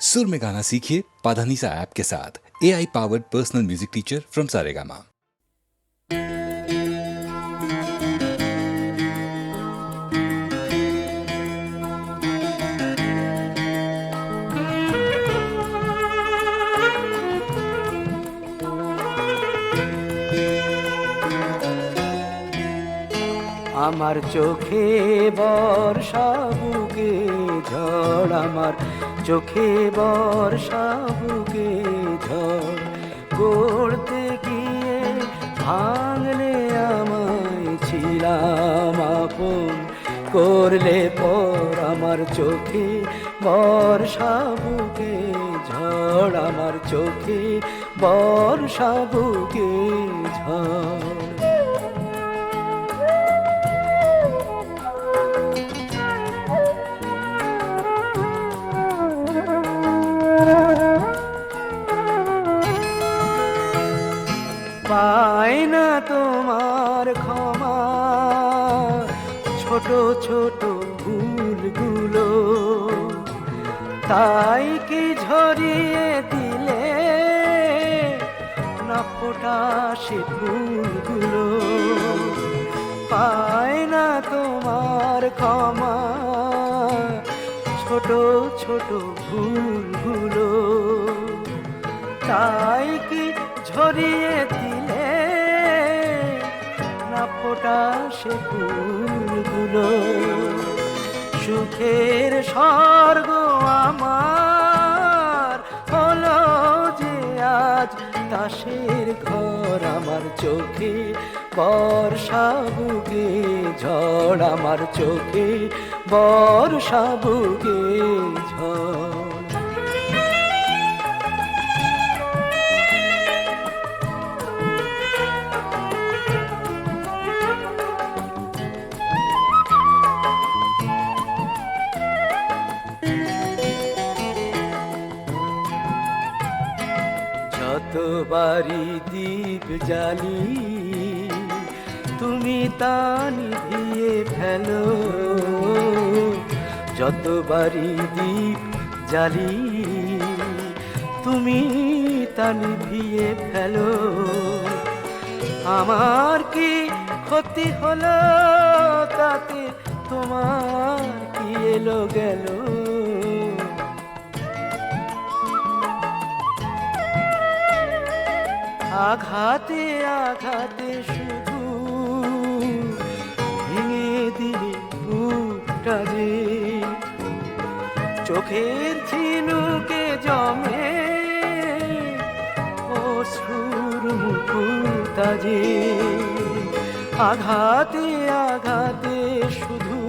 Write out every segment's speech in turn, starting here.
सुर में गाना सीखिए पाधानीसा ऐप के साथ A I powered personal music teacher from Saregama আমার চোখে বর্ষা বুকে ঝড় আমার চোখে বর্ষা বুকে ঝড় গড়তে গিয়ে ভাঙলে আমায় ছিলাম আপন। করলে পর আমার চোখে বর্ষা বুকে ঝড়, আমার চোখে বর্ষা বুকে ঝড়। তাই কি ঝরিয়ে দিলে না ফোটা সে ফুলগুলো? পাই না তোমার ক্ষমা ছোট ছোট ভুলগুলো। তাই কি ঝরিয়ে দিলে না ফোটা সে ফুলগুলো। সুখের স্বর্গ আমার হলো যে আজ তাসের ঘর, আমার চোখে বর্ষা বুকে ঝড়, আমার চোখে বর্ষা বুকে ঝড়। জ্বালি তুমি তা নিভিয়ে ফেলো। যতবারই দ্বীপ জালি তুমি তা নিভিয়ে ফেলো। আমার কি ক্ষতি হলো, তাতে তোমার কি এলো গেল? আঘাতে আঘাতে শুধু ভেঙে দিলে বুকটা চোখের ঝিনুকে জমে, অশ্রুর মুকুতা যে আঘাতে আঘাতে শুধু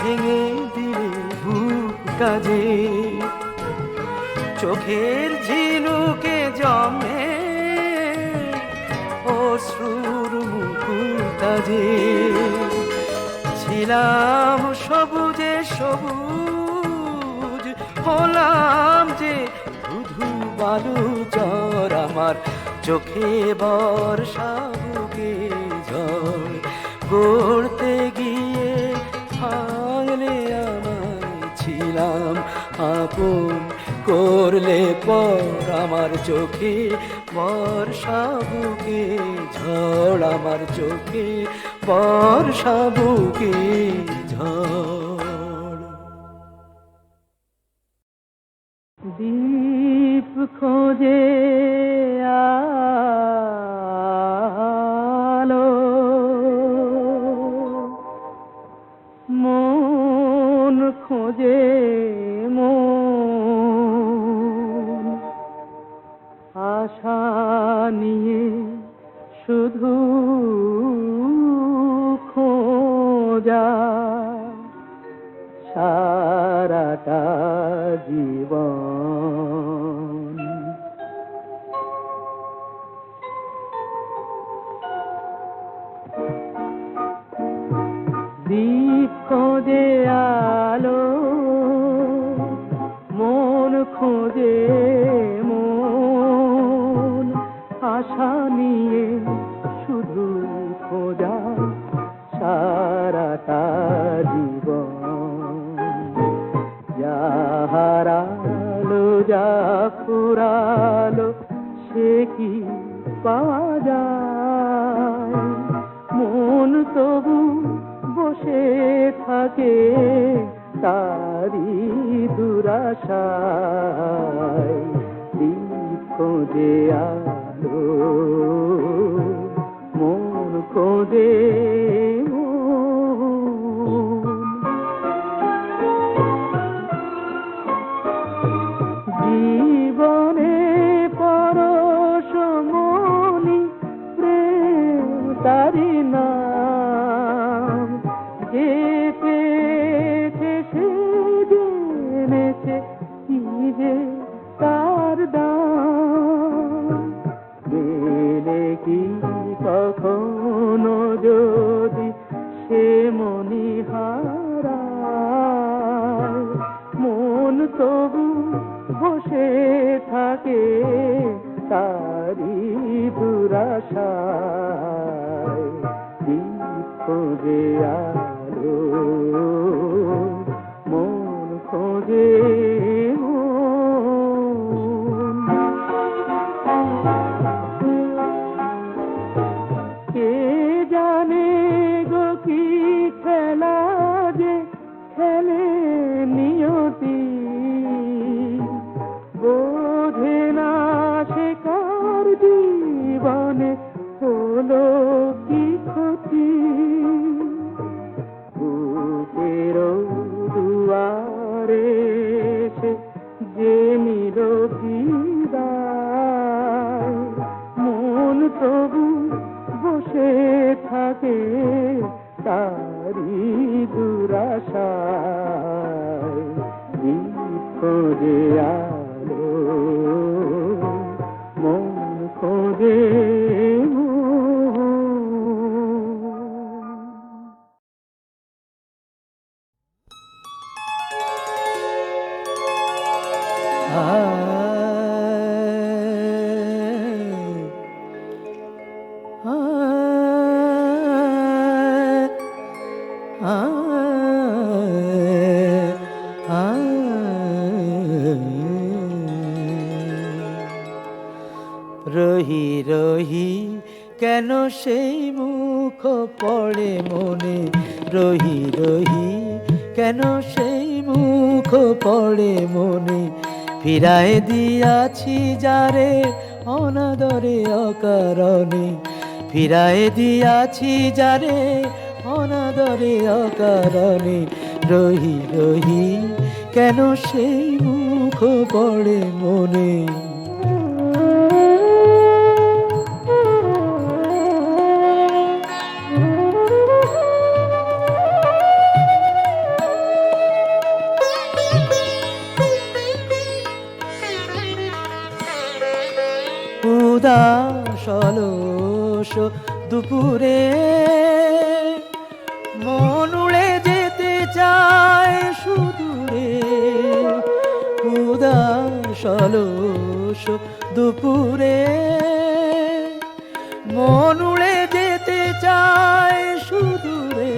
ভেঙে দিলে বুকটা যে চোখের ঝিনুকে জমে অশ্রুর মুকুতাজে ছিলাম সবুজে সবুজ, হলাম যে ধুধু বালু চর আমার চোখে বর্ষা বুকে ঝড় গড়তে গিয়ে ছিলাম আপন করলে পর আমার চোখে বর্ষা বুকে ঝড় আমার চোখে বর্ষা বুকে ঝড়। দীপ খোঁজে মন খোঁজে আশা নিয়ে শুধু খোঁজা সারাটা জীবন। হারালো যা ফুরালো, সে কি পাওয়া যায়? মন তবু বসে থাকে তারি দুরাশায়। খোঁজে আলো তারি দুরাশায় খোঁজে আলো রহি, কেন সেই মুখ পড়ে মনে? রহি রহি, কেন সেই মুখ পড়ে মনে? ফিরায় দিয়াছি যারে অনাদরে অকারণে। ফিরায় দিয়াছি যারে অনাদরে অকারণে। রহি রহি, কেন সেই মুখ পড়ে মনে? উদাস অলস দুপুরে। মন উড়ে যেতে চায় সুদূরে। উদাস অলস দুপুরে। মন উড়ে যেতে চায় সুদূরে।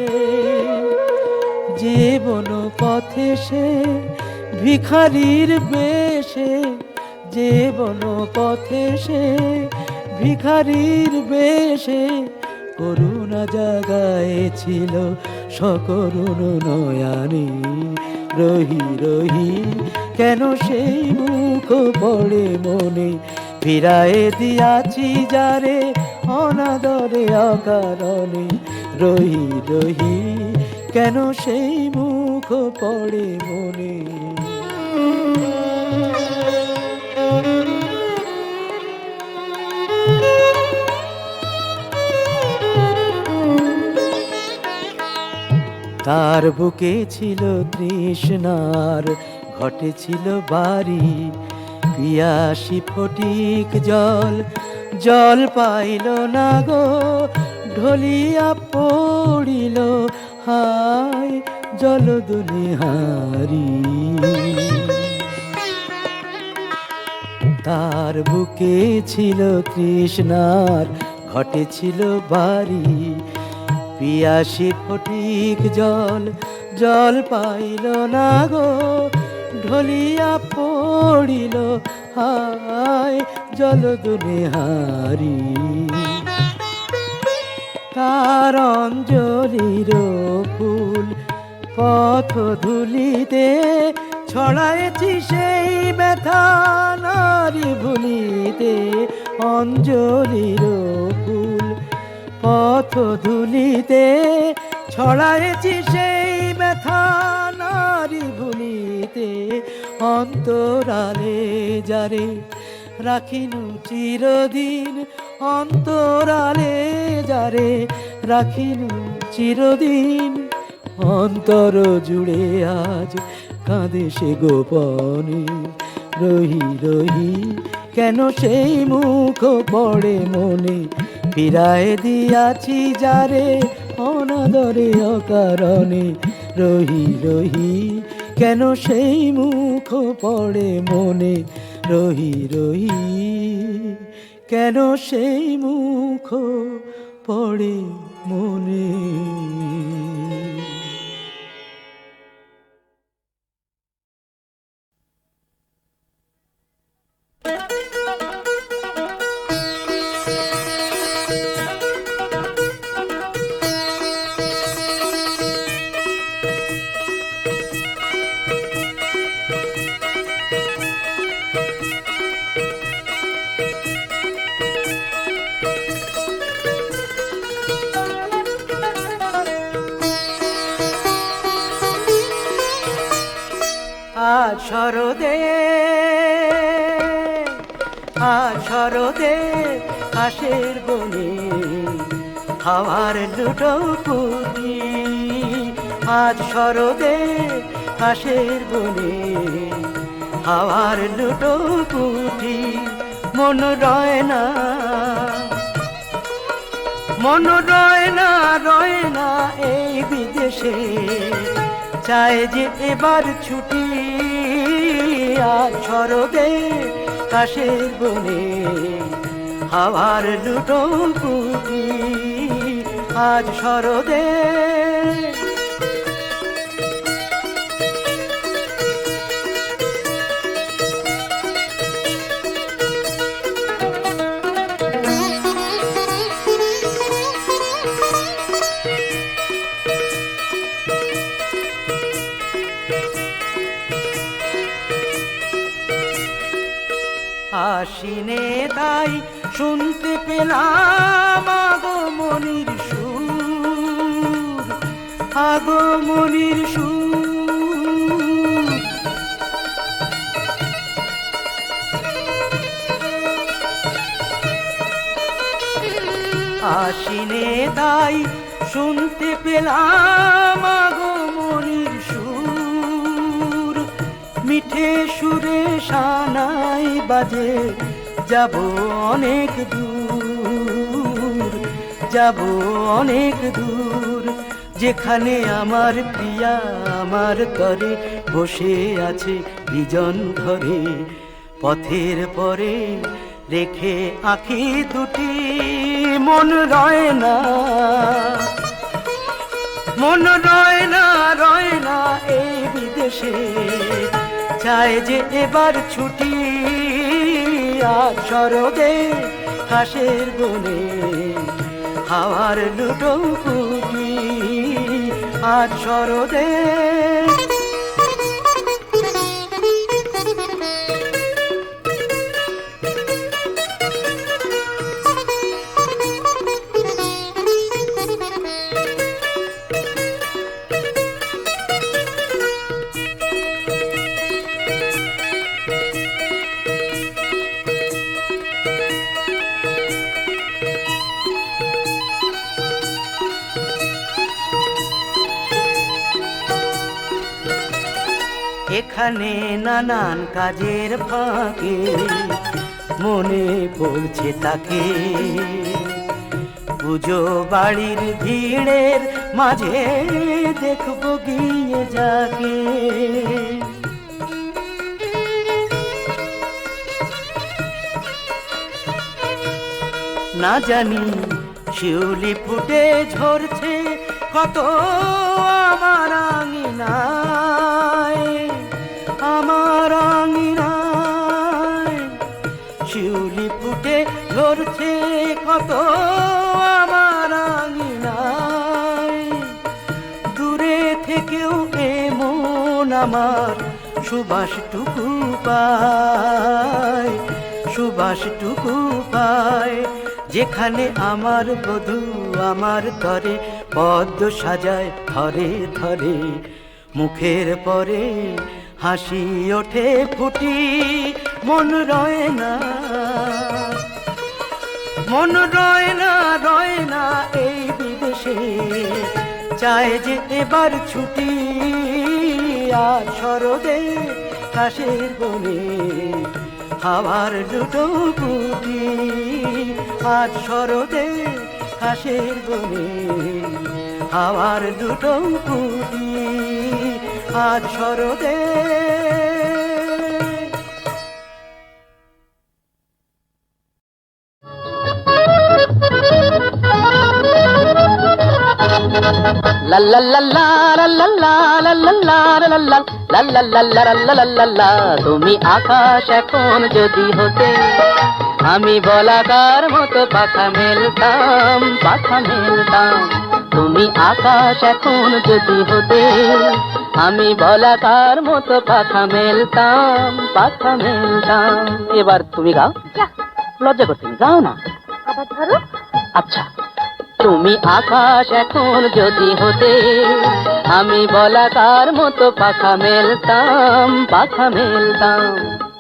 জীবন পথে সে ভিখারির বেশে জীবন পথে সে ভিখারির বেশে করুণা জাগায়েছিল সকরুণ নয়ানি। রহি রহি, কেন সেই মুখ পড়ে মনে? ফিরায়ে দিয়াছি যারে অনাদরে অকারণে। রহি রহি, কেন সেই মুখ পড়ে মনে? তার বুকে ছিল তৃষ্ণার, ঘটেছিল বাড়ি। পিয়াসি ফটিক জল জল পাইল না গো, ঢলিয়া পড়িল, হায় জল দুনিহারি তার বুকে ছিল তৃষ্ণার, ঘটেছিল বাড়ি। পিয়াসি ফটিক জল জল পাইল না গো, ঢলিয়া পড়িল হায় জলদনে হারি। তার অঞ্জলির ফুল পথ ধুলিতে ছড়াইছি সেই ব্যথা নারী ভুলিতে, অঞ্জলির পথ ধুলিতে ছড়াইছি সেই ব্যথা নারী ভুলিতে। অন্তরালে যারে রাখিনু চিরদিন, অন্তরালে যারে রাখিনু চিরদিন। অন্তর জুড়ে আজ কাঁদে সে গোপনে, রহি রহি কেন সেই মুখ পড়ে মনে? ফিরায় দিয়াছি যারে, অনাদরে অকারণে রহি রহি, কেন সেই মুখ পড়ে মনে? রহি রহি, কেন সেই মুখ পড়ে মনে? আজ শরদে আজ শরদে হাসের বনে হাওয়ার দুটো পুরি আজ শরদে হাসের বনে হাওয়ার দুটো পুঁটি মন রয় না, মন রয় না রয় না এই বিদেশে। চায় যে এবার ছুটি আজ ছড়বে কাশের বনে হাওয়ার লুটো আজ শরদে পেলাম আগমনির সুর আগমনির সুর। আশিনে তাই শুনতে পেলাম আগমনির সুর। মিঠে সুরে সানাই বাজে, যাব অনেক দূর। যাব অনেক দূর, যেখানে আমার প্রিয়া আমার তরে বসে আছে বিজন ধরে। পথের পরে রেখে আঁখি দুটি, মন রয় না, মন রয় না রয় না এই বিদেশে। চায় যে এবার ছুটি আজ শরদে হাসের বনে। হাওয়ার দুটো কুটি আর শরদে এখানে নানান কাজের ফাঁকে মনে পড়ছে তাকে। পুজো বাড়ির ভিড়ের মাঝে দেখব গিয়ে যাকে। না জানি শিউলি ফুটে ঝরছে কত আমার আঙিনায় আমার আঙিনায় শিউলি ফুটে ধরছে কত আমার আঙিনায় দূরে থেকেও এমন আমার সুবাসটুকু পায় সুবাসটুকু পায়। যেখানে আমার বধু আমার তরে পদ্ম সাজায়, ধরে ধরে মুখের পরে হাসি ওঠে ফুটি, মন রয় না। মন রয় না রয় না এই বিদেশে। চায় যে এবার ছুটি, আর সরদে কাশের বনে। হাওয়ার দুটো পুটি আর সরদে কাশের বনে। হাওয়ার দুটো পুটি আজ শরদে তুমি আকাশ এখন যদি হতে আমি বলাকার মতো পাখা মেলতাম পাখা মেলতাম তুমি আকাশ এখন যদি হতে আমি বলাকার মতো পাখা মেলতাম পাখা মেলতাম। এবার তুমি গাও। লজ্জা করতে গাও না। আবার ধরো। আচ্ছা তুমি আকাশ এখন যদি হতে আমি বলাকার মতো পাখা মেলতাম পাখা মেলতাম।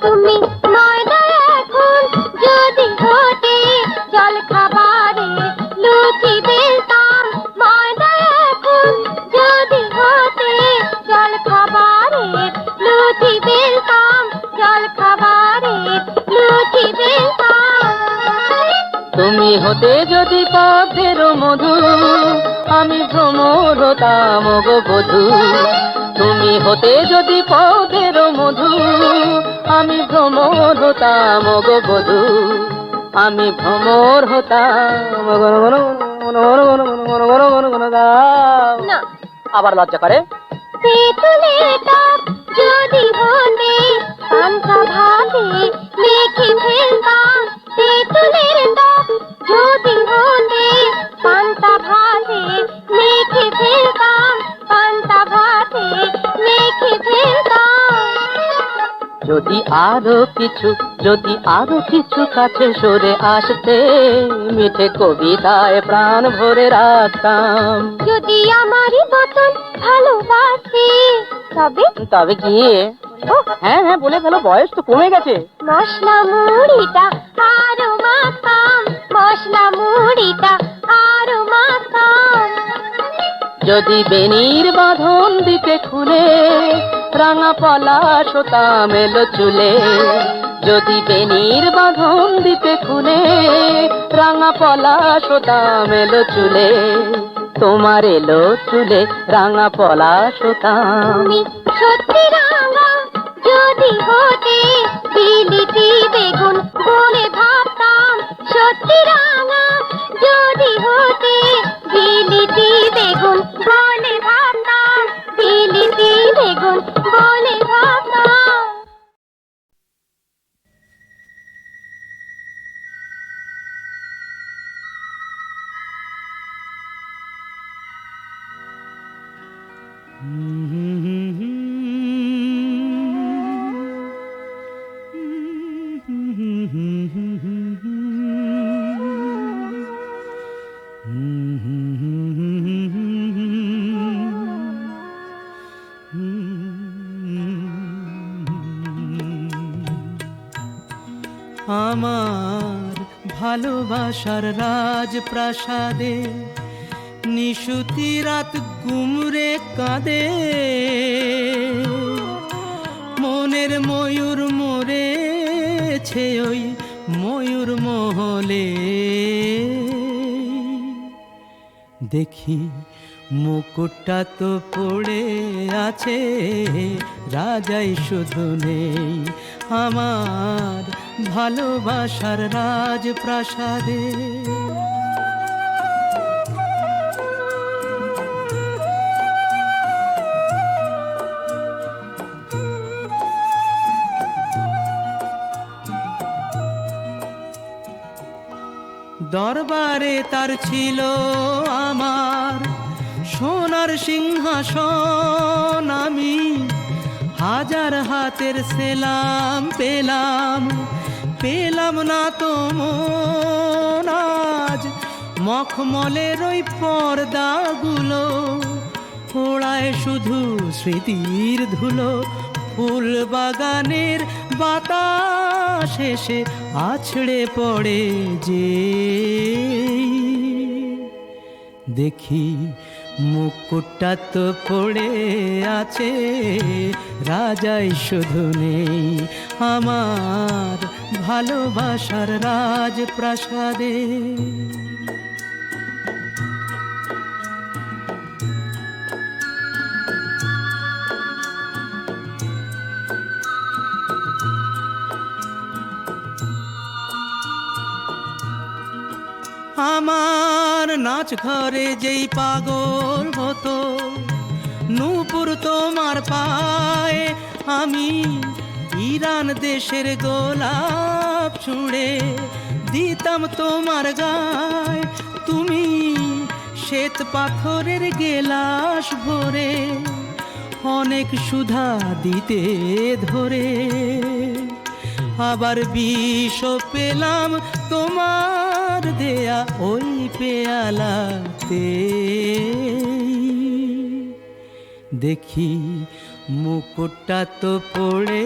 তুমি ময়দা এখন যদি হতে জল খাবারে লুচি বেলতাম তুমি হতে যদি পথের মধু আমি ভ্রমর হতাম গো বধু তুমি হতে যদি পথের মধু আমি ভ্রমর হতাম গো বধু আমি ভ্রমর হতাম আবার লজ্জা করে যদি হতে পান্তা ভাবে মেখে ফেলতাম তেঁতুলের টক যদি হতে পান্তা ভাতে মেখে ফেলতাম পান্তা ভাতে মেখে ফেলতাম। যদি আরও কিছু যদি আরও কিছু কাছে সরে আসতে মিঠে কবিতায় প্রাণ ভরে রাখতাম। যদি আমারই মতন ভালোবাসে তবে তবে গিয়ে হ্যাঁ হ্যাঁ বলে ফেলো বয়স তো কমে গেছে। মশলা মুড়িটা আরও মাখাম মশলা মুড়িটা আরও মাখাম যদি বেনির বাঁধন দিতে খুলে রাঙা পলাশ হতাম এলো চুলে যদি বেনির বাঁধন দিতে খুলে রাঙা পলাশ হতাম এলো চুলে তোমার এলো চুলে রাঙা পলাশ হতাম সত্যি রাঙা যদি হতে বিলিতি বেগুন বলে ভাবতাম সত্যি রাঙা যদি হতে বিলিতি ভালোবাসার রাজপ্রাসাদে, নিশুতি রাত গুমরে কাঁদে। মনের ময়ূর মরেছে ওই ময়ূর মহলে। দেখি মুকুটটা তো পড়ে আছে, রাজাই শুধু নেই আমার ভালোবাসার রাজপ্রাসাদে। দরবারে তার ছিল আমার সোনার সিংহাসন। আমি হাজার হাতের সেলাম পেলাম। পেলাম না তো আজ। মখমলের ওই পর্দাগুলো ওড়ায় শুধু স্মৃতির ধুলো। ফুল বাগানের বাতাস এসে আছড়ে পড়ে যে। দেখি মুকুটটা তো পড়ে আছে রাজাই শুধু নেই আমার ভালোবাসার রাজপ্রাসাদে। আমার নাচ ঘরে যেই পাগল হতো, নূপুর তোমার পায়ে আমি ইরান দেশের গোলাপ ছুঁড়ে দিতাম তোমার গায়ে। তুমি শ্বেত পাথরের গেলাস ভরে অনেক সুধা দিতে ধরে। আবার বিষ পেলাম তোমার দেয়া ওই পেয়ালাতে। দেখি মুকুটটা তো পড়ে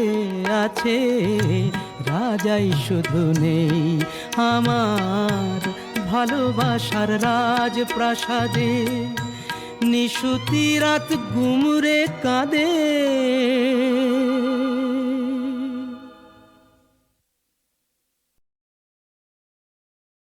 আছে, রাজাই শুধু নেই আমার ভালোবাসার রাজপ্রাসাদে। নিশুতি রাত গুমরে কাঁদে।